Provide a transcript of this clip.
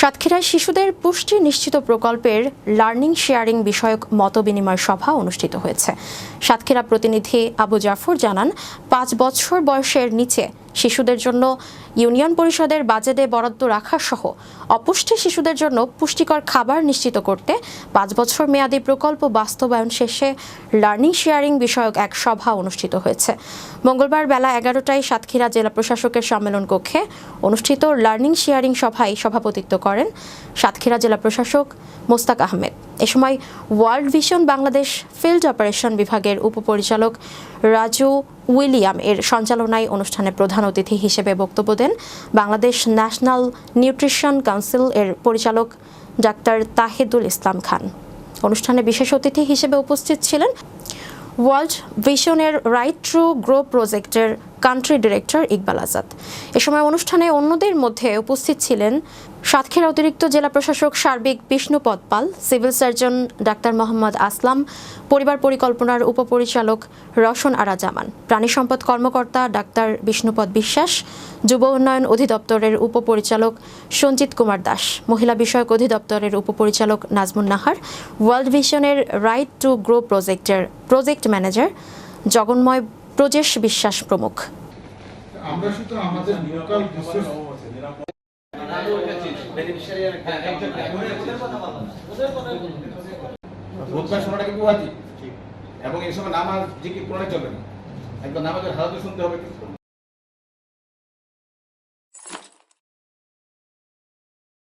সাতক্ষীরায় শিশুদের পুষ্টি নিশ্চিত প্রকল্পের লার্নিং শেয়ারিং বিষয়ক মতবিনিময় সভা অনুষ্ঠিত হয়েছে। সাতক্ষীরা প্রতিনিধি আবু জাফর জানান, পাঁচ বছর বয়সের নিচে শিশুদের জন্য ইউনিয়ন পরিষদের বাজেটে বরাদ্দ রাখা সহ অপুষ্টি শিশুদের জন্য পুষ্টিকর খাবার নিশ্চিত করতে পাঁচ বছর মেয়াদী প্রকল্প বাস্তবায়ন শেষে লার্নিং শেয়ারিং বিষয়ক এক সভা অনুষ্ঠিত হয়েছে। মঙ্গলবার বেলা এগারোটায় সাতক্ষীরা জেলা প্রশাসকের সম্মেলন কক্ষে অনুষ্ঠিত লার্নিং শেয়ারিং সভায় সভাপতিত্ব করেন সাতক্ষীরা জেলা প্রশাসক মোস্তাক আহমেদ। এ সময় world vision Bangladesh field operation বিভাগের উপপরিচালক রাজু উইলিয়াম এর সঞ্চালনায় অনুষ্ঠানে প্রধান অতিথি হিসেবে বক্তব্য দেন বাংলাদেশ ন্যাশনাল নিউট্রিশন কাউন্সিল এর পরিচালক ডাক্তার তাহিদুল ইসলাম খান। অনুষ্ঠানে বিশেষ অতিথি হিসেবে উপস্থিত ছিলেন ওয়ার্ল্ড ভিশনের রাইট ট্রু গ্রো প্রজেক্টের কান্ট্রি ডিরেক্টর ইকবাল আজাদ। এ সময় অনুষ্ঠানে অন্যদের মধ্যে উপস্থিত ছিলেন সাতক্ষীরা অতিরিক্ত জেলা প্রশাসক সার্বিক Bishnupada Pal civil surgeon doctor Mohammad Aslam, পরিবার পরিকল্পনার উপপরিচালক রশন আরা জামান প্রাণী সম্পদ কর্মকর্তা ডাক্তার বিষ্ণুপদ বিশ্বাস, যুব উন্নয়ন অধিদপ্তরের উপপরিচালক সঞ্জিত কুমার দাস, মহিলা বিষয়ক অধিদপ্তরের উপপরিচালক নাজমুন নাহার, ওয়ার্ল্ড ভিশনের রাইট টু গ্রো প্রজেক্টের প্রজেক্ট ম্যানেজার জগন্ময় প্রজেশ বিশ্বাস প্রমুখ। এবং এই সময় নামাজ জিকির কোরআনে চলবে না। একবার নামাজের হালাতে শুনতে হবে